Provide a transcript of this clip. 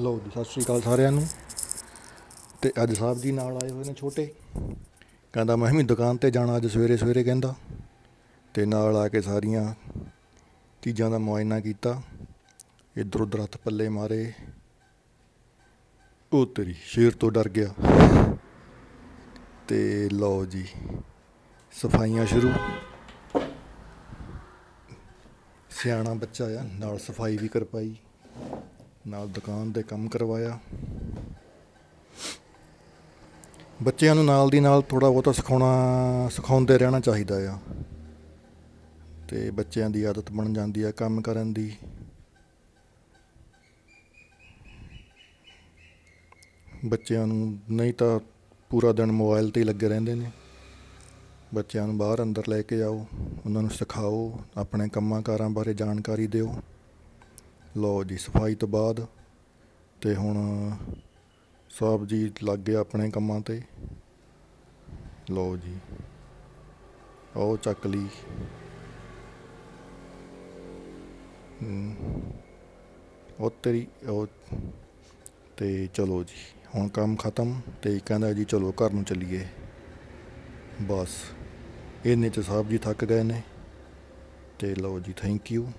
ਲਓ ਜੀ, ਸਤਿ ਸ਼੍ਰੀ ਅਕਾਲ ਸਾਰਿਆਂ ਨੂੰ। ਤੇ ਅੱਜ ਸਾਹਿਬ ਜੀ ਨਾਲ ਆਏ ਹੋਏ ਨੇ ਛੋਟੇ। ਕਹਿੰਦਾ ਮੈਂ ਵੀ ਦੁਕਾਨ ਤੇ ਜਾਣਾ ਅੱਜ ਸਵੇਰੇ ਸਵੇਰੇ ਕਹਿੰਦਾ। ਤੇ ਨਾਲ ਆ ਕੇ ਸਾਰੀਆਂ ਚੀਜ਼ਾਂ ਦਾ ਮੁਆਇਨਾ ਕੀਤਾ। ਇੱਧਰ ਉੱਧਰ ਹੱਥ ਪੱਲੇ ਮਾਰੇ। ਉਹ ਤੇਰੀ ਸ਼ੇਰ ਤੋਂ ਡਰ ਗਿਆ। ਤੇ ਲਓ ਜੀ, ਸਫਾਈਆਂ ਸ਼ੁਰੂ। ਸਿਆਣਾ ਬੱਚਾ ਆ, ਨਾਲ ਸਫ਼ਾਈ ਵੀ ਕਰਵਾਈ ਨਾਲ ਦੁਕਾਨ 'ਤੇ ਕੰਮ ਕਰਵਾਇਆ। ਬੱਚਿਆਂ ਨੂੰ ਨਾਲ ਦੀ ਨਾਲ ਥੋੜਾ ਬਹੁਤਾ ਸਿਖਾਉਣਾ, ਸਿਖਾਉਂਦੇ ਰਹਿਣਾ ਚਾਹੀਦਾ ਆ। ਤੇ ਬੱਚਿਆਂ ਦੀ ਆਦਤ ਬਣ ਜਾਂਦੀ ਆ ਕੰਮ ਕਰਨ ਦੀ। ਬੱਚਿਆਂ ਨੂੰ ਨਹੀਂ ਤਾਂ ਪੂਰਾ ਦਿਨ ਮੋਬਾਈਲ ਤੇ ਹੀ ਲੱਗੇ ਰਹਿੰਦੇ ਨੇ। ਬੱਚਿਆਂ ਨੂੰ ਬਾਹਰ ਅੰਦਰ ਲੈ ਕੇ ਆਓ, ਉਹਨਾਂ ਨੂੰ ਸਿਖਾਓ, ਆਪਣੇ ਕੰਮਾਂ ਕਾਰਾਂ ਬਾਰੇ ਜਾਣਕਾਰੀ ਦਿਓ। ਲਓ ਜੀ, ਸਫ਼ਾਈ ਤੋਂ ਬਾਅਦ ਤੇ ਹੁਣ ਸਾਹਿਬ ਜੀ ਲੱਗ ਗਏ ਆਪਣੇ ਕੰਮਾਂ ਤੇ। ਲਓ ਜੀ ਉਹ ਚੱਕ ਲਈ। ਉਹ ਤੇਰੀ, ਉਹ ਤੇ ਚਲੋ ਜੀ, ਹੁਣ ਕੰਮ ਖਤਮ ਤੇ ਕਹਿੰਦਾ ਜੀ ਚਲੋ ਘਰ ਨੂੰ ਚੱਲੀਏ। ਬਸ ਇਹਨੇ ਚ ਸਾਹਿਬ ਜੀ ਥੱਕ ਗਏ ਨੇ। ਤੇ ਲਓ ਜੀ ਥੈਂਕ ਯੂ